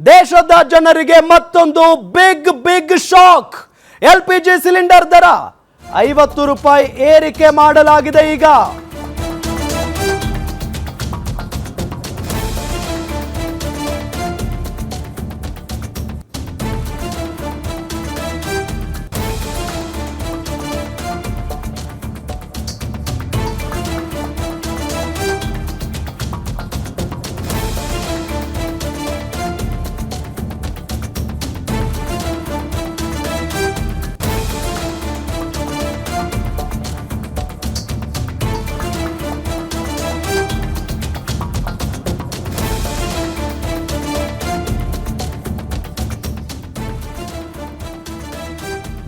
ದೇಶದ ಜನರಿಗೆ ಮತ್ತೊಂದು big big shock L cylinder ದರ ಐವತ್ತು ರೂಪಾಯಿ ಏರಿಕೆ ಮಾಡಲಾಗಿದೆ ಈಗ.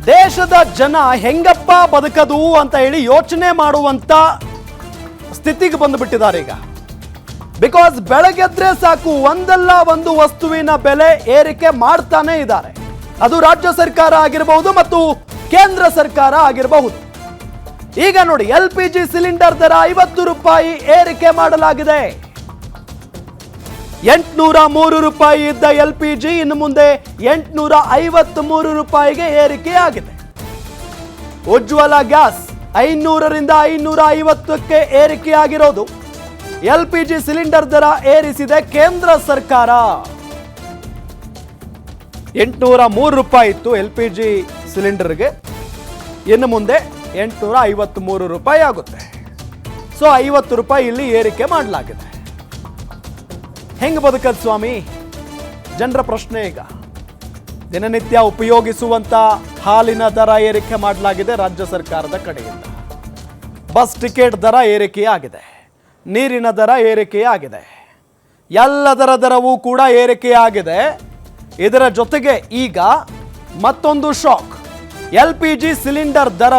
ದೇಶದ ಜನ ಹೆಂಗಪ್ಪ ಬದುಕದು ಅಂತ ಹೇಳಿ ಯೋಚನೆ ಮಾಡುವಂತ ಸ್ಥಿತಿಗೆ ಬಂದುಬಿಟ್ಟಿದ್ದಾರೆ ಈಗ. ಬಿಕಾಸ್ ಬೆಳಗ್ಗೆದ್ರೆ ಸಾಕು, ಒಂದಲ್ಲ ಒಂದು ವಸ್ತುವಿನ ಬೆಲೆ ಏರಿಕೆ ಮಾಡ್ತಾನೆ ಇದ್ದಾರೆ. ಅದು ರಾಜ್ಯ ಸರ್ಕಾರ ಆಗಿರಬಹುದು ಮತ್ತು ಕೇಂದ್ರ ಸರ್ಕಾರ ಆಗಿರಬಹುದು. ಈಗ ನೋಡಿ ಎಲ್ ಪಿ ಜಿ ಸಿಲಿಂಡರ್ ದರ ಐವತ್ತು ರೂಪಾಯಿ ಏರಿಕೆ ಮಾಡಲಾಗಿದೆ. ಎಂಟ್ನೂರ ಮೂರು ರೂಪಾಯಿ ಇದ್ದ ಎಲ್ ಪಿ ಜಿ ಇನ್ನು ಮುಂದೆ ಎಂಟುನೂರ ಮೂರು ರೂಪಾಯಿಗೆ ಏರಿಕೆಯಾಗಿದೆ ಉಜ್ವಲ ಗ್ಯಾಸ್ ಐನೂರರಿಂದ ಐನೂರ ಐವತ್ತಕ್ಕೆ ಏರಿಕೆಯಾಗಿರೋದು. ಎಲ್ ಪಿ ಜಿ ಸಿಲಿಂಡರ್ ದರ ಏರಿಸಿದೆ ಕೇಂದ್ರ ಸರ್ಕಾರ. ಎಂಟುನೂರ ಮೂರು ರೂಪಾಯಿ ಇತ್ತು ಎಲ್ ಪಿ ಜಿ ಸಿಲಿಂಡರ್ಗೆ. ಇನ್ನು ಮುಂದೆ ಎಂಟುನೂರ ಐವತ್ತ್ ಮೂರು ರೂಪಾಯಿ ಆಗುತ್ತೆ. ಸೊ ಐವತ್ತು ರೂಪಾಯಿ ಇಲ್ಲಿ ಏರಿಕೆ ಮಾಡಲಾಗಿದೆ. ಹೆಂಗ್ ಬದುಕದ್ ಸ್ವಾಮಿ? ಜನರ ಪ್ರಶ್ನೆ ಈಗ. ದಿನನಿತ್ಯ ಉಪಯೋಗಿಸುವಂತ ಹಾಲಿನ ದರ ಏರಿಕೆ ಮಾಡಲಾಗಿದೆ ರಾಜ್ಯ ಸರ್ಕಾರದ ಕಡೆಯಿಂದ. ಬಸ್ ಟಿಕೆಟ್ ದರ ಏರಿಕೆಯಾಗಿದೆ ನೀರಿನ ದರ ಏರಿಕೆಯಾಗಿದೆ ಎಲ್ಲದರ ದರವೂ ಕೂಡ ಏರಿಕೆಯಾಗಿದೆ ಇದರ ಜೊತೆಗೆ ಈಗ ಮತ್ತೊಂದು shock. L P G cylinder ದರ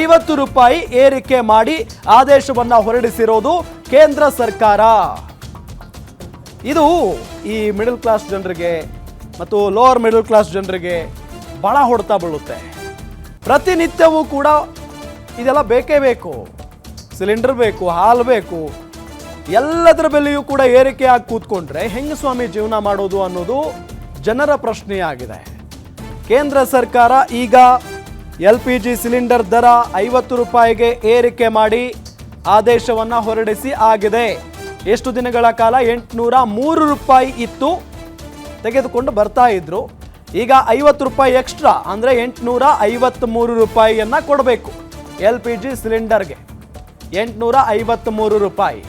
ಐವತ್ತು ರೂಪಾಯಿ ಏರಿಕೆ ಮಾಡಿ ಆದೇಶವನ್ನು ಹೊರಡಿಸಿರೋದು ಕೇಂದ್ರ ಸರ್ಕಾರ. ಇದು ಈ ಮಿಡಲ್ ಕ್ಲಾಸ್ ಜನರಿಗೆ ಮತ್ತು ಲೋವರ್ ಮಿಡಲ್ ಕ್ಲಾಸ್ ಜನರಿಗೆ ಬಹಳ ಹೊಡ್ತಾ ಬೀಳುತ್ತೆ. ಪ್ರತಿನಿತ್ಯವೂ ಕೂಡ ಇದೆಲ್ಲ ಬೇಕೇ ಬೇಕು. ಸಿಲಿಂಡರ್ ಬೇಕು, ಹಾಲು ಬೇಕು. ಎಲ್ಲದರ ಬೆಲೆಯೂ ಕೂಡ ಏರಿಕೆ ಆಗಿ ಕೂತ್ಕೊಂಡ್ರೆ ಹೆಂಗೆ ಸ್ವಾಮಿ ಜೀವನ ಮಾಡೋದು ಅನ್ನೋದು ಜನರ ಪ್ರಶ್ನೆಯಾಗಿದೆ. ಕೇಂದ್ರ ಸರ್ಕಾರ ಈಗ ಎಲ್ ಪಿ ಜಿ ಸಿಲಿಂಡರ್ ದರ ಐವತ್ತು ರೂಪಾಯಿಗೆ ಏರಿಕೆ ಮಾಡಿ ಆದೇಶವನ್ನು ಹೊರಡಿಸಿ ಆಗಿದೆ. ಎಷ್ಟು ದಿನಗಳ ಕಾಲ ಎಂಟುನೂರ ಮೂರು ರೂಪಾಯಿ ಇತ್ತು ತೆಗೆದುಕೊಂಡು ಬರ್ತಾ ಇದ್ರು. ಈಗ ಐವತ್ತು ರೂಪಾಯಿ ಎಕ್ಸ್ಟ್ರಾ ಅಂದರೆ ಎಂಟುನೂರ ಐವತ್ತ್ಮೂರು ರೂಪಾಯಿಯನ್ನು ಕೊಡಬೇಕು. ಎಲ್ ಪಿ ಜಿ ಸಿಲಿಂಡರ್ಗೆ ಎಂಟುನೂರ ಐವತ್ತ್ಮೂರು ರೂಪಾಯಿ.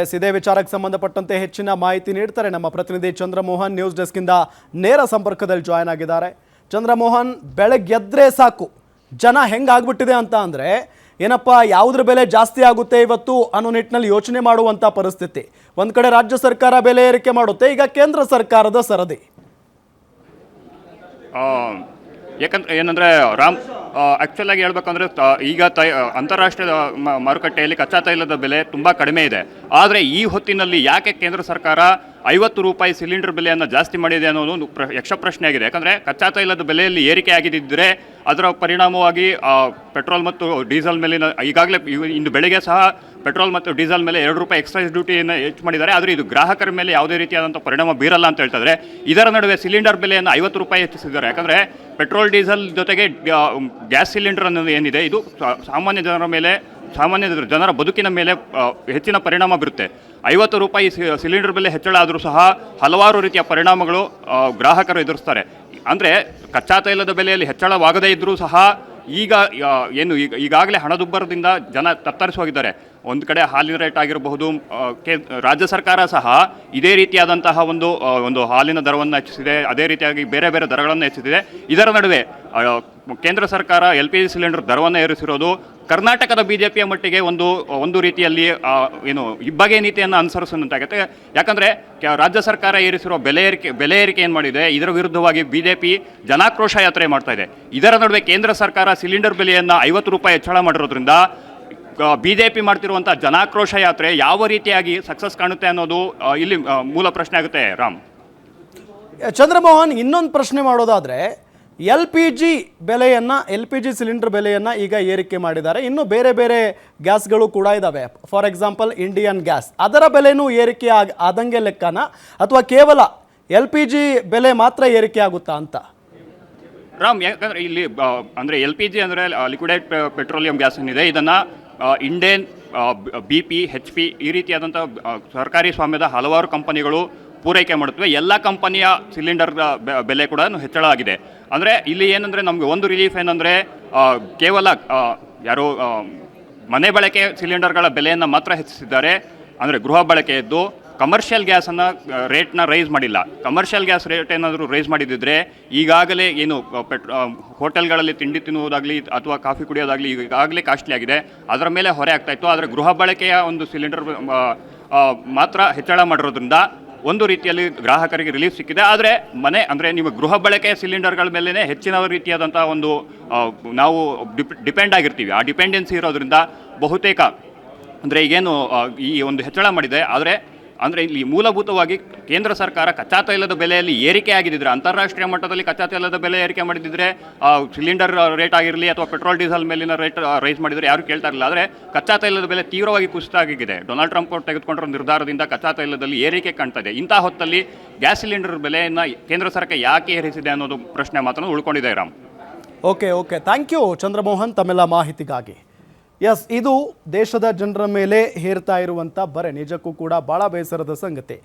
ಎಸ್, ಇದೇ ವಿಚಾರಕ್ಕೆ ಸಂಬಂಧಪಟ್ಟಂತೆ ಹೆಚ್ಚಿನ ಮಾಹಿತಿ ನೀಡ್ತಾರೆ ನಮ್ಮ ಪ್ರತಿನಿಧಿ ಚಂದ್ರಮೋಹನ್ ನ್ಯೂಸ್ ಡೆಸ್ಕಿಂದ ನೇರ ಸಂಪರ್ಕದಲ್ಲಿ ಜಾಯ್ನ್ ಆಗಿದ್ದಾರೆ. ಚಂದ್ರಮೋಹನ್, ಬೆಳಗ್ಗೆದ್ರೆ ಸಾಕು. ಜನ ಹೆಂಗಾಗ್ಬಿಟ್ಟಿದೆ ಅಂತ ಅಂದರೆ, ಏನಪ್ಪ, ಯಾವುದ್ರ ಬೆಲೆ ಜಾಸ್ತಿ ಆಗುತ್ತೆ ಇವತ್ತು ಅನ್ನೋ ನಿಟ್ಟಿನಲ್ಲಿ ಯೋಚನೆ ಮಾಡುವಂಥ ಪರಿಸ್ಥಿತಿ. ಒಂದು ಕಡೆ ರಾಜ್ಯ ಸರ್ಕಾರ ಬೆಲೆ ಏರಿಕೆ ಮಾಡುತ್ತೆ, ಈಗ ಕೇಂದ್ರ ಸರ್ಕಾರದ ಸರದಿ. ಯಾಕಂದ್ರೆ ಏನಂದ್ರೆ ರಾಮ್ ಆ್ಯಕ್ಚುಲ್ ಆಗಿ ಹೇಳ್ಬೇಕಂದ್ರೆ ಈಗ ತೈ ಅಂತಾರಾಷ್ಟ್ರೀಯ ಮಾರುಕಟ್ಟೆಯಲ್ಲಿ ಕಚ್ಚಾ ತೈಲದ ಬೆಲೆ ತುಂಬ ಕಡಿಮೆ ಇದೆ. ಆದರೆ ಈ ಹೊತ್ತಿನಲ್ಲಿ ಯಾಕೆ ಕೇಂದ್ರ ಸರ್ಕಾರ ಐವತ್ತು ರೂಪಾಯಿ ಸಿಲಿಂಡರ್ ಬೆಲೆಯನ್ನು ಜಾಸ್ತಿ ಮಾಡಿದೆ ಅನ್ನೋದು ಒಂದು ಪ್ರ ಆಗಿದೆ. ಯಾಕಂದರೆ ಕಚ್ಚಾ ತೈಲದ ಬೆಲೆಯಲ್ಲಿ ಏರಿಕೆ ಆಗಿದ್ದರೆ ಅದರ ಪರಿಣಾಮವಾಗಿ ಪೆಟ್ರೋಲ್ ಮತ್ತು ಡೀಸೆಲ್ ಮೇಲಿನ, ಈಗಾಗಲೇ ಇಂದು ಬೆಳಗ್ಗೆ ಸಹ ಪೆಟ್ರೋಲ್ ಮತ್ತು ಡೀಸೆಲ್ ಮೇಲೆ ಎರಡು ರೂಪಾಯಿ ಎಕ್ಸೈಸ್ ಡ್ಯೂಟಿಯನ್ನು ಹೆಚ್ಚು ಮಾಡಿದ್ದಾರೆ. ಆದರೆ ಇದು ಗ್ರಾಹಕರ ಮೇಲೆ ಯಾವುದೇ ರೀತಿಯಾದಂಥ ಪರಿಣಾಮ ಬೀರಲ್ಲ ಅಂತ ಹೇಳ್ತಾರೆ ಇದರ. ನಡುವೆ ಸಿಲಿಂಡರ್ ಬೆಲೆಯನ್ನು ಐವತ್ತು ರೂಪಾಯಿ ಹೆಚ್ಚಿಸಿದ್ದಾರೆ. ಯಾಕಂದರೆ ಪೆಟ್ರೋಲ್, ಡೀಸೆಲ್ ಜೊತೆಗೆ ಗ್ಯಾಸ್ ಸಿಲಿಂಡರ್ ಅನ್ನೋದು ಏನಿದೆ, ಇದು ಸಾಮಾನ್ಯ ಜನರ ಮೇಲೆ, ಸಾಮಾನ್ಯ ಜನರ ಬದುಕಿನ ಮೇಲೆ ಹೆಚ್ಚಿನ ಪರಿಣಾಮ ಬೀರುತ್ತೆ. ಐವತ್ತು ರೂಪಾಯಿ ಸಿಲಿಂಡರ್ ಬೆಲೆ ಹೆಚ್ಚಳ ಆದರೂ ಸಹ ಹಲವಾರು ರೀತಿಯ ಪರಿಣಾಮಗಳು ಗ್ರಾಹಕರು ಎದುರಿಸ್ತಾರೆ. ಅಂದರೆ ಕಚ್ಚಾ ತೈಲದ ಬೆಲೆಯಲ್ಲಿ ಹೆಚ್ಚಳವಾಗದೇ ಇದ್ದರೂ ಸಹ ಈಗ ಏನು ಈಗ, ಈಗಾಗಲೇ ಹಣದುಬ್ಬರದಿಂದ ಜನ ತತ್ತರಿಸೋಗಿದ್ದಾರೆ. ಒಂದು ಕಡೆ ಹಾಲಿನ ರೇಟ್ ಆಗಿರಬಹುದು ಕೇ, ರಾಜ್ಯ ಸರ್ಕಾರ ಸಹ ಇದೇ ರೀತಿಯಾದಂತಹ ಒಂದು ಒಂದು ಹಾಲಿನ ದರವನ್ನು ಹೆಚ್ಚಿಸಿದೆ, ಅದೇ ರೀತಿಯಾಗಿ ಬೇರೆ ಬೇರೆ ದರಗಳನ್ನು ಹೆಚ್ಚಿಸಿದೆ. ಇದರ ನಡುವೆ ಕೇಂದ್ರ ಸರ್ಕಾರ ಎಲ್ ಪಿ ಜಿ ಸಿಲಿಂಡರ್ ದರವನ್ನು ಏರಿಸಿರೋದು, ಕರ್ನಾಟಕದ ಬಿ ಜೆ ಪಿಯ ಮಟ್ಟಿಗೆ ಒಂದು ಒಂದು ರೀತಿಯಲ್ಲಿ ಏನು, ಇಬ್ಬಗೆ ನೀತಿಯನ್ನು ಅನುಸರಿಸಿದಂತಾಗುತ್ತೆ ಯಾಕಂದರೆ ರಾಜ್ಯ ಸರ್ಕಾರ ಏರಿಸಿರೋ ಬೆಲೆ ಏರಿಕೆ ಬೆಲೆ ಏರಿಕೆ ಏನು ಮಾಡಿದೆ, ಇದರ ವಿರುದ್ಧವಾಗಿ ಬಿ ಜೆ ಪಿ ಜನಾಕ್ರೋಶ ಯಾತ್ರೆ ಮಾಡ್ತಾ ಇದೆ. ಇದರ ನಡುವೆ ಕೇಂದ್ರ ಸರ್ಕಾರ ಸಿಲಿಂಡರ್ ಬೆಲೆಯನ್ನು ಐವತ್ತು ರೂಪಾಯಿ ಹೆಚ್ಚಳ ಮಾಡಿರೋದ್ರಿಂದ ಬಿ ಜೆ ಪಿ ಮಾಡ್ತಿರುವಂಥ ಜನಾಕ್ರೋಶ ಯಾತ್ರೆ ಯಾವ ರೀತಿಯಾಗಿ ಸಕ್ಸಸ್ ಕಾಣುತ್ತೆ ಅನ್ನೋದು ಇಲ್ಲಿ ಮೂಲ ಪ್ರಶ್ನೆ ಆಗುತ್ತೆ ರಾಮ್. ಚಂದ್ರಮೋಹನ್ ಇನ್ನೊಂದು ಪ್ರಶ್ನೆ ಮಾಡೋದಾದರೆ ಎಲ್ ಪಿ ಜಿ ಬೆಲೆಯನ್ನು ಎಲ್ ಪಿ ಜಿ ಸಿಲಿಂಡರ್ ಬೆಲೆಯನ್ನು ಈಗ ಏರಿಕೆ ಮಾಡಿದ್ದಾರೆ. ಇನ್ನು ಬೇರೆ ಬೇರೆ ಗ್ಯಾಸ್ಗಳು ಕೂಡ ಇದ್ದಾವೆ ಫಾರ್ ಎಕ್ಸಾಂಪಲ್ ಇಂಡಿಯನ್ ಗ್ಯಾಸ್. ಅದರ ಬೆಲೆನೂ ಏರಿಕೆ ಆಗ ಆದಂಗೆ ಲೆಕ್ಕನ? ಅಥವಾ ಕೇವಲ ಎಲ್ ಪಿ ಜಿ ಬೆಲೆ ಮಾತ್ರ ಏರಿಕೆ ಆಗುತ್ತಾ ಅಂತ? ರಾಮ್ ಯಾಕಂದ್ರೆ ಇಲ್ಲಿ ಅಂದರೆ ಎಲ್ ಪಿ ಜಿ ಅಂದರೆ ಲಿಕ್ವಿಡೇಟ್ ಪೆಟ್ರೋಲಿಯಂ ಗ್ಯಾಸ್ ಏನಿದೆ ಇದನ್ನು Indane B P H P ಈ ರೀತಿಯಾದಂಥ ಸರ್ಕಾರಿ ಸ್ವಾಮ್ಯದ ಹಲವಾರು ಕಂಪನಿಗಳು ಪೂರೈಕೆ ಮಾಡುತ್ತವೆ. ಎಲ್ಲ ಕಂಪನಿಯ ಸಿಲಿಂಡರ್ ಬೆಲೆ ಕೂಡ ಹೆಚ್ಚಳ ಆಗಿದೆ. ಅಂದರೆ ಇಲ್ಲಿ ಏನಂದರೆ ನಮಗೆ ಒಂದು ರಿಲೀಫ್ ಏನಂದರೆ ಕೇವಲ ಯಾರು ಮನೆ ಬಳಕೆ ಸಿಲಿಂಡರ್ಗಳ ಬೆಲೆಯನ್ನು ಮಾತ್ರ ಹೆಚ್ಚಿಸಿದ್ದಾರೆ. ಅಂದರೆ ಗೃಹ ಬಳಕೆಯದ್ದು ಕಮರ್ಷಿಯಲ್ ಗ್ಯಾಸನ್ನು ರೇಟ್ನ ರೈಸ್ ಮಾಡಿಲ್ಲ. ಕಮರ್ಷಿಯಲ್ ಗ್ಯಾಸ್ ರೇಟ್ ಏನಾದರೂ ರೈಸ್ ಮಾಡಿದ್ದಿದ್ರೆ ಈಗಾಗಲೇ ಏನು ಪೆಟ್ರೋ ಹೋಟೆಲ್ಗಳಲ್ಲಿ ತಿಂಡಿ ತಿನ್ನುವುದಾಗಲಿ ಅಥವಾ ಕಾಫಿ ಕುಡಿಯೋದಾಗಲಿ ಈಗಾಗಲೇ ಕಾಸ್ಟ್ಲಿ ಆಗಿದೆ. ಅದರ ಮೇಲೆ ಹೊರೆ ಆಗ್ತಾ ಇತ್ತು. ಆದರೆ ಗೃಹ ಬಳಕೆಯ ಒಂದು ಸಿಲಿಂಡರ್ ಮಾತ್ರ ಹೆಚ್ಚಳ ಮಾಡಿರೋದ್ರಿಂದ ಒಂದು ರೀತಿಯಲ್ಲಿ ಗ್ರಾಹಕರಿಗೆ ರಿಲೀಫ್ ಸಿಕ್ಕಿದೆ. ಆದರೆ ಮನೆ, ಅಂದರೆ ನಿಮ್ಮ ಗೃಹ ಬಳಕೆಯ ಸಿಲಿಂಡರ್ಗಳ ಮೇಲೇ ಹೆಚ್ಚಿನ ರೀತಿಯಾದಂಥ ಒಂದು ನಾವು ನಾವು ಡಿಪೆಂಡ್ ಆಗಿರ್ತೀವಿ. ಆ ಡಿಪೆಂಡೆನ್ಸಿ ಇರೋದ್ರಿಂದ ಬಹುತೇಕ, ಅಂದರೆ ಈಗೇನು ಈ ಒಂದು ಹೆಚ್ಚಳ ಮಾಡಿದೆ. ಆದರೆ ಅಂದರೆ ಇಲ್ಲಿ ಮೂಲಭೂತವಾಗಿ ಕೇಂದ್ರ ಸರ್ಕಾರ ಕಚ್ಚಾ ತೈಲದ ಬೆಲೆಯಲ್ಲಿ ಏರಿಕೆ ಆಗಿದ್ದರೆ ಅಂತಾರಾಷ್ಟ್ರೀಯ ಮಟ್ಟದಲ್ಲಿ ಕಚ್ಚಾ ತೈಲದ ಬೆಲೆ ಏರಿಕೆ ಮಾಡಿದ್ದರೆ ಸಿಲಿಂಡರ್ ರೇಟ್ ಆಗಿರಲಿ ಅಥವಾ ಪೆಟ್ರೋಲ್ ಡೀಸೆಲ್ ಮೇಲಿನ ರೇಟ್ ರೈಸ್ ಮಾಡಿದರೆ ಯಾರು ಕೇಳ್ತಾ ಇರಲಿಲ್ಲ. ಆದರೆ ಕಚ್ಚಾ ತೈಲದ ಬೆಲೆ ತೀವ್ರವಾಗಿ ಕುಸಿತಾಗಿದೆ ಡೊನಾಲ್ಡ್ ಟ್ರಂಪ್ ಅವರು ತೆಗೆದುಕೊಂಡಿರೋ ನಿರ್ಧಾರದಿಂದ ಕಚ್ಚಾ ತೈಲದಲ್ಲಿ ಏರಿಕೆ ಕಾಣ್ತಾ ಇದೆ. ಇಂಥ ಹೊತ್ತಲ್ಲಿ ಗ್ಯಾಸ್ ಸಿಲಿಂಡರ್ ಬೆಲೆಯನ್ನು ಕೇಂದ್ರ ಸರ್ಕಾರ ಯಾಕೆ ಏರಿಸಿದೆ ಅನ್ನೋದು ಪ್ರಶ್ನೆ ಮಾತ್ರ ಉಳ್ಕೊಂಡಿದೆ, Ram. Okay okay thank you Chandramohan, ತಮ್ಮೆಲ್ಲ ಮಾಹಿತಿಗಾಗಿ. ಎಸ್ ಇದು ದೇಶದ ಜನರ ಮೇಲೆ ಹೇರ್ತಾ ಇರುವಂಥ ಬರೆ. ನಿಜಕ್ಕೂ ಕೂಡ ಭಾಳ ಬೇಸರದ ಸಂಗತಿ.